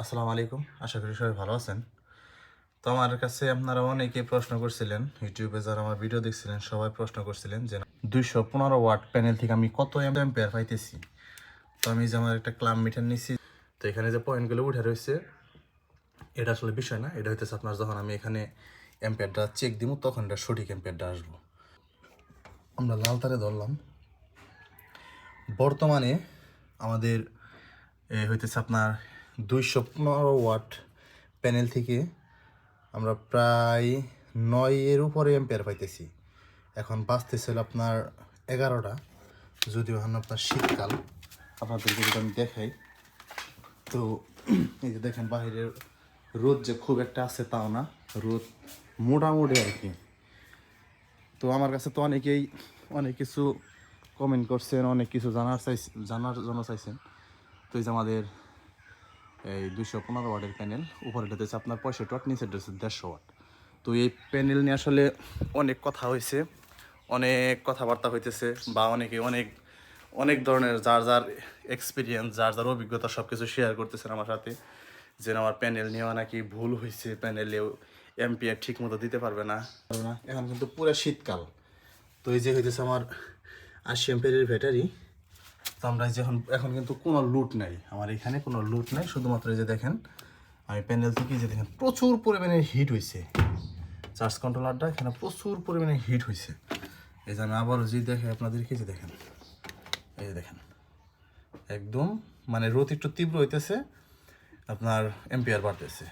আসসালামু আলাইকুম। আশা করি সবাই ভালো আছেন। তো আমার কাছে আপনারা অনেকে প্রশ্ন করছিলেন, ইউটিউবে যারা আমার ভিডিও দেখছিলেন, সবাই প্রশ্ন করছিলেন যে দুইশো পনেরো ওয়াট প্যানেল থেকে আমি কত অ্যাম্পিয়ার পাইতেছি? তো আমি যে আমার একটা ক্লাম মিটার নিচ্ছি তো এখানে যে পয়েন্টগুলো উঠে রয়েছে, এটা আসলে বিষয় না, এটা হইতেছে আপনার যখন আমি এখানে অ্যাম্পিয়ারটা চেক দিব তখন এটা সঠিক অ্যাম্পিয়ারটা আসব। আমরা লাল তারে ধরলাম। বর্তমানে আমাদের হইতেছে আপনার দুইশো পনেরো ওয়াট প্যানেল থেকে আমরা প্রায় নয়ের উপরে এম্পেয়ার পাইতেছি। এখন বাঁচতেছিল আপনার এগারোটা। যদিও এখন আপনার শীতকাল, আপনাদেরকে যদি আমি দেখাই, তো এই যে দেখেন বাইরের রোদ যে খুব একটা আছে তাও না, রোদ মোটামুটি আর কি। তো আমার কাছে তো অনেকেই অনেক কিছু কমেন্ট করছেন, অনেক কিছু জানার চাই জানার জন্য চাইছেন। তো এই যে আমাদের এই দুশো পনেরো ওয়াটের প্যানেল, উপরে হচ্ছে আপনার পঁয়ষট্টি ওয়াট, নিচে হচ্ছে দেড়শো ওয়াট। তো এই প্যানেল নিয়ে আসলে অনেক কথা হয়েছে, অনেক কথাবার্তা হইতেছে বা অনেকে অনেক অনেক ধরনের যার যার এক্সপিরিয়েন্স যার যার অভিজ্ঞতা সব কিছু শেয়ার করতেছেন আমার সাথে, যে আমার প্যানেল নেওয়া নাকি ভুল হয়েছে প্যানেলেও এমপিআর ঠিক মতো দিতে পারবে না। পারবে না। এখন কিন্তু পুরো শীতকাল। তো এই যে হইতেছে আমার আশি এম্পিয়ারের ব্যাটারি তো আমরা এই যে এখন কিন্তু কোনো লুট নাই। আমার এখানে কোনো লুট নাই, শুধুমাত্র এই যে দেখেন, আমি প্যানেল থেকে যে দেখেন প্রচুর পরিমাণে হিট হয়েছে চার্জ কন্ট্রোলারটা এখানে প্রচুর পরিমাণে হিট হয়েছে এই যে আমি আবারও যদি দেখে আপনাদেরকে যে দেখেন, এই যে দেখেন, একদম মানে রোদ একটু তীব্র হইতেছে, আপনার এম্পিয়ার বাড়তেছে।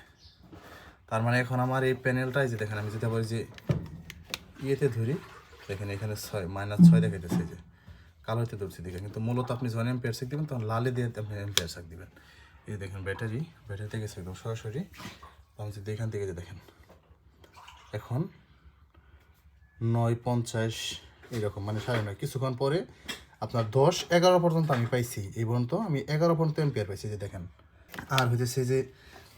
তার মানে এখন আমার এই প্যানেলটাই যে দেখেন, আমি যেতে পারি যে ইয়েতে ধরি, দেখেন এখানে ছয় মাইনাস ছয় দেখাইতেছে যে। কালোতে ধরছি দেখেন কিন্তু মূলত আপনি যখন এম্পিয়ার সেক দিবেন, তখন লালে দিয়ে আপনি এম্পিয়ার সেক দিবেন। এই দেখেন ব্যাটারি ব্যাটারি থেকে একদম সরাসরি। আমি যদি এখান থেকে দেখেন, এখন নয় পঞ্চাশ এরকম মানে সাড়ে নয়। কিছুক্ষণ পরে আপনার দশ এগারো পর্যন্ত আমি পাইছি, এই পর্যন্ত আমি এগারো পর্যন্ত এম্পিয়ার পাইছি যে দেখেন। আর হইতেছে যে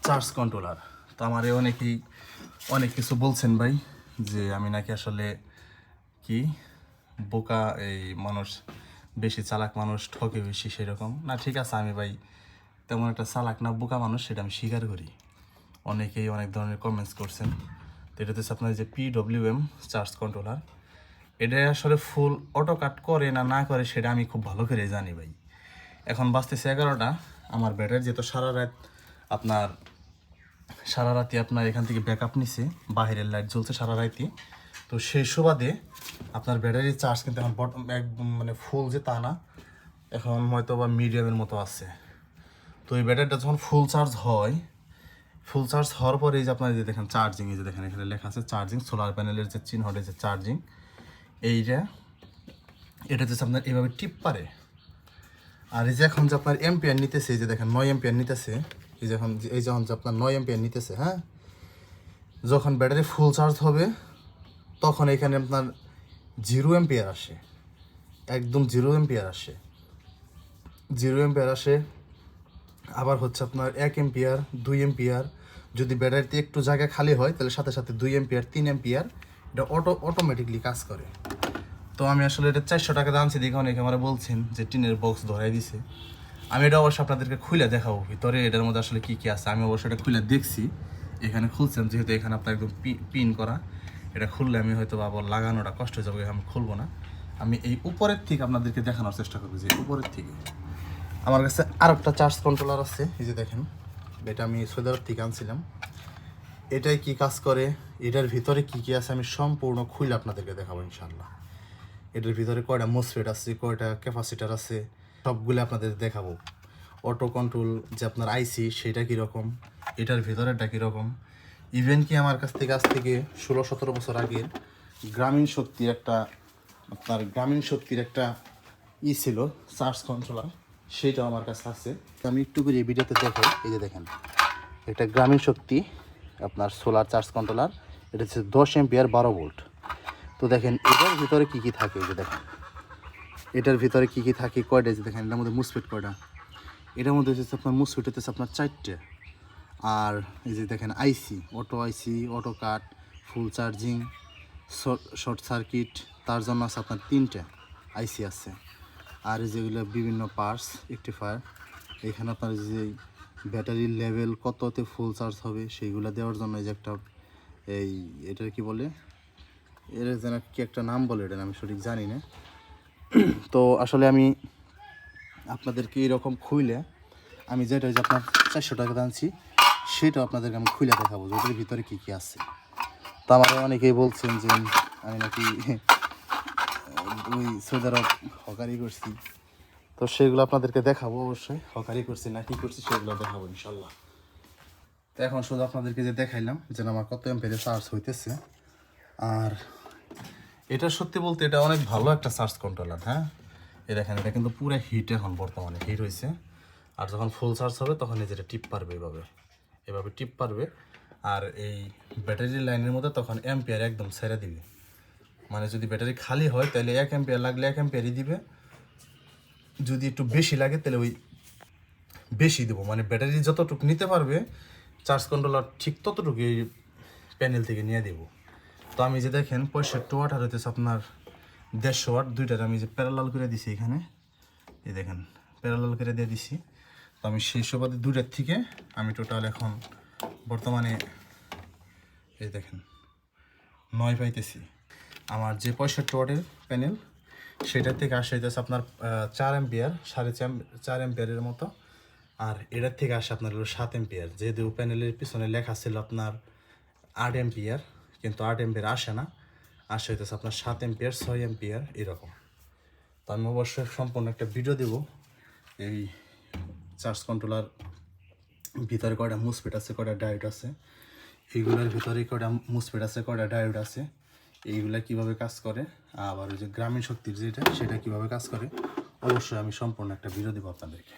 চার্জ কন্ট্রোলার তো আমারে অনেকেই, অনেক কিছু বলছেন ভাই, যে আমি নাকি আসলে কি বোকা এই মানুষ বেশি চালাক মানুষ ঠকে বেশি সেরকম। না, ঠিক আছে, আমি ভাই তেমন একটা চালাক না, বোকা মানুষ, সেটা আমি স্বীকার করি। অনেকেই অনেক ধরনের কমেন্টস করছেন। তো এটা হচ্ছে আপনার যে পিডব্লিউ এম চার্জ কন্ট্রোলার এটা আসলে ফুল অটো কাট করে না না করে, সেটা আমি খুব ভালো করে জানি ভাই। এখন বাঁচতেছে এগারোটা, আমার ব্যাটারি যেহেতু সারা রাত আপনার সারা রাতে আপনার এখান থেকে ব্যাকআপ নিছে বাইরের লাইট জ্বলছে সারা রাতে তো সেই সুবাদে আপনার ব্যাটারির চার্জ কিন্তু এখন একদম মানে ফুল যে তা না, এখন হয়তো বা মিডিয়ামের মতো আছে। তো এই ব্যাটারিটা যখন ফুল চার্জ হয় ফুল চার্জ হওয়ার পরে এই যে আপনার যে দেখেন চার্জিং এই যে দেখেন এখানে লেখা আছে চার্জিং সোলার প্যানেলের যে চিহ্নটা যে চার্জিং এইটা, এটা হচ্ছে আপনার এভাবে টিপ পারে। আর এই যে এখন যে আপনার এম্পিয়ার নিতেছে, এই যে দেখেন নয় এম্পিয়ার নিতেছে এই যখন এই যখন যে আপনার নয় এম্পিয়ার নিতেছে হ্যাঁ? যখন ব্যাটারি ফুল চার্জ হবে, তখন এখানে আপনার জিরো এম্পিয়ার আসে। একদম জিরো এম্পিয়ার আসে। জিরো এম্পিয়ার আসে, আবার হচ্ছে আপনার এক এম্পিয়ার দুই এম্পিয়ার যদি ব্যাটারিতে একটু জায়গা খালি হয়, তাহলে সাথে সাথে দুই এম্পিয়ার তিন এম্পিয়ার এটা অটো অটোমেটিকলি কাজ করে। তো আমি আসলে এটা চারশো টাকা দামছি দেখে অনেকে আমার বলছেন যে টিনের বক্স ধরাই দিছে। আমি এটা অবশ্যই আপনাদেরকে খুলে দেখাবো ভিতরে, এটার মধ্যে আসলে কী কী আছে। আমি অবশ্যই এটা খুলে দেখছি। এখানে খুলছেন, যেহেতু এখানে আপনার একদম পিন করা। এটা খুললে আমি হয়তো বা আবার লাগানোটা কষ্ট হয়ে যাবে আমি খুলবো না। আমি এই উপরের থেকে আপনাদেরকে দেখানোর চেষ্টা করব, যে উপরের থেকে। আমার কাছে আর একটা চার্জ কন্ট্রোলার আছে, এই যে দেখেন। এটা আমি আরব থেকে আনছিলাম। এটাই কি কাজ করে? এটার ভিতরে কি কি আছে? আমি সম্পূর্ণ খুলে আপনাদেরকে দেখাবো ইনশাল্লাহ এটার ভিতরে কয়টা মোসফেট আছে, কয়টা ক্যাপাসিটার আছে? সবগুলো আপনাদের দেখাবো। অটো কন্ট্রোল যে আপনার আইসি সেটা কীরকম, এটার ভিতরেটা কীরকম। ইভেন কি আমার কাছ থেকে আজ থেকে ষোলো সতেরো বছর আগের গ্রামীণ শক্তির একটা, আপনার গ্রামীণ শক্তির একটা ই ছিল চার্জ কন্ট্রোলার সেটাও আমার কাছে আছে। আমি একটু করে এই ভিডিওতে দেখো এই যে দেখেন। এটা গ্রামীণ শক্তি, আপনার সোলার চার্জ কন্ট্রোলার এটা হচ্ছে দশ এম্পিয়ার বারো ভোল্ট তো দেখেন, এটার ভিতরে কি কি থাকে, এই যে দেখেন। এটার ভিতরে কি কি থাকে কয়টা যে দেখেন, এটার মধ্যে মুসফিট কয়টা? এটার মধ্যে হচ্ছে আপনার মুসফিট হচ্ছে আপনার চারটে। আর এই যে দেখেন IC auto IC auto cut full charging short circuit তার জন্য আছে আপনার তিনটে আইসি আছে। আর যেগুলো বিভিন্ন পার্টস একটিফায়ার এখানে আপনার যে ব্যাটারির লেভেল কততে ফুল চার্জ হবে, সেইগুলো দেওয়ার জন্য এই যে একটা, এই এটা কি বলে? এর যেন কি একটা নাম বলে, এটা আমি সঠিক জানি না। তো আসলে আমি আপনাদেরকে এরকম খুইলে, আমি যেটা যে আপনার চারশো টাকা আনছি সেটা আপনাদেরকে আমি খুলে দেখাবো যে ওটার ভিতরে কী কী আছে। তো আমার অনেকেই বলছেন যে আমি নাকি ওই সৌদি হকারি করছি। তো সেগুলো আপনাদেরকে দেখাবো অবশ্যই, হকারি করছি না কী করছি সেগুলো দেখাবো ইনশাল্লাহ। তো এখন শুধু আপনাদেরকে যে দেখাইলাম যে আমার কত এমপেজে চার্জ হইতেছে। আর এটা সত্যি বলতে এটা অনেক ভালো একটা চার্জ কন্ট্রোলার হ্যাঁ? এই দেখেন, এটা কিন্তু পুরো হিট এখন বর্তমানে হিট হয়েছে আর যখন ফুল চার্জ হবে, তখন যেটা টিপ পারবে এভাবে। এভাবে টিপ পারবে। আর এই ব্যাটারি লাইনের মধ্যে তখন অ্যাম্পিয়ার একদম ছেড়ে দিবে। মানে যদি ব্যাটারি খালি হয়, তাহলে এক অ্যাম্পিয়ার লাগলে এক অ্যাম্পিয়ারই দিবে। যদি একটু বেশি লাগে, তাহলে ওই বেশি দেবো। মানে ব্যাটারি যতটুকু নিতে পারবে চার্জ কন্ট্রোলার ঠিক ততটুকু এই প্যানেল থেকে নিয়ে দেবো। তো আমি যে দেখেন পঁয়ষট্টি ওয়াট আর হইতেছে আপনার দেড়শো ওয়াট দুইটার আমি যে প্যারালাল করে দিছি এখানে, এই দেখেন প্যারালাল করে দিয়ে দিছি। তো আমি সেই সুবাদে দুইটার থেকে আমি টোটাল এখন বর্তমানে, এই দেখেন, নয় পাইতেছি। আমার যে পঁয়ষট্টি ওয়াটের প্যানেল সেটার থেকে আসে হইতেছে আপনার চার এম্পিয়ার সাড়ে চার এম্পিয়ারের মতো, আর এটার থেকে আসে আপনার হলো সাত এম্পিয়ার যেহেতু প্যানেলের পিছনে লেখা ছিল আপনার আট এম্পিয়ার কিন্তু আট এম্পিয়ার আসে না। আসে হইতেছে আপনার সাত এম্পিয়ার, ছয় এম্পিয়ার, এরকম। তো আমি অবশ্যই সম্পূর্ণ একটা ভিডিও দেবো। এই চার্জ কন্ট্রোলার ভিতরে কয়টা মুসপেট আছে, কয়টা ডায়োড আছে? এইগুলোর ভিতরে কয়টা মুসপেট আছে, কয়টা ডায়োড আছে? এইগুলা কীভাবে কাজ করে? আবার ওই যে গ্রামীণ শক্তির যেটা, সেটা কীভাবে কাজ করে? অবশ্যই আমি সম্পূর্ণ একটা ভিডিও দেবো আপনাদেরকে।